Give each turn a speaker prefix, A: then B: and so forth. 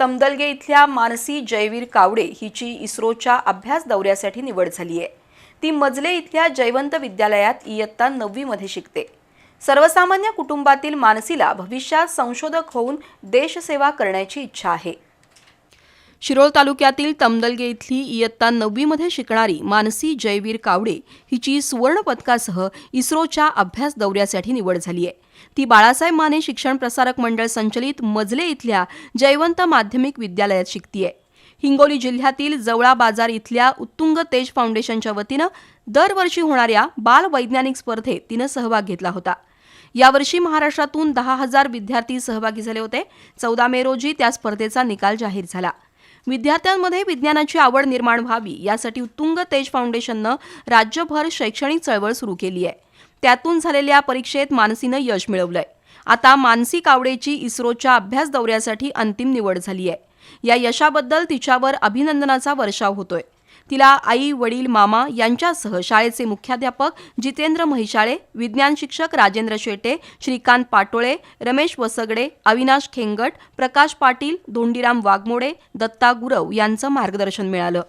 A: तमदलगे इथल्या मानसी जयवीर कावडे हिची इस्रोच्या अभ्यास दौऱ्यासाठी निवड झाली आहे. ती मजले इथल्या जयवंत विद्यालयात इयत्ता नववीमध्ये शिकते. सर्वसामान्य कुटुंबातील मानसीला भविष्यात संशोधक होऊन देशसेवा करण्याची इच्छा आहे. शिरोळ तालुक्यातील तमदलगे इथली इयत्ता नववीमध्ये शिकणारी मानसी जयवीर कावडे हिची सुवर्ण पदकासह इस्रोच्या अभ्यास दौऱ्यासाठी निवड झाली आहे. ती बाळासाहेब माने शिक्षण प्रसारक मंडळ संचलित मजले इथल्या जयवंत माध्यमिक विद्यालयात शिकतीये हिंगोली जिल्ह्यातील जवळा बाजार इथल्या उत्तुंग तेज फाउंडेशनच्या वतीनं दरवर्षी होणाऱ्या बाल वैज्ञानिक स्पर्धेत तिनं सहभाग घेतला होता. यावर्षी महाराष्ट्रातून दहा हजार विद्यार्थी सहभागी झाले होते. चौदा मे रोजी त्या स्पर्धेचा निकाल जाहीर झाला. विद्यार्थ्यांमध्ये विज्ञानाची आवड निर्माण व्हावी यासाठी उत्तुंग तेज फाउंडेशननं राज्यभर शैक्षणिक चळवळ सुरू केली आहे. त्यातून झालेल्या परीक्षेत मानसीनं यश मिळवलंय. आता मानसी कावडेची इस्रोच्या अभ्यास दौऱ्यासाठी अंतिम निवड झाली आहे. या यशाबद्दल तिच्यावर अभिनंदनाचा वर्षाव होतोय. तिला आई वडील मामा यांच्यासह शाळेचे मुख्याध्यापक जितेंद्र महिशाळे विज्ञान शिक्षक राजेंद्र शेटे श्रीकांत पाटोळे रमेश वसगडे अविनाश खेंगट प्रकाश पाटील धोंडीराम वाघमोडे दत्ता गुरव यांचं मार्गदर्शन मिळालं.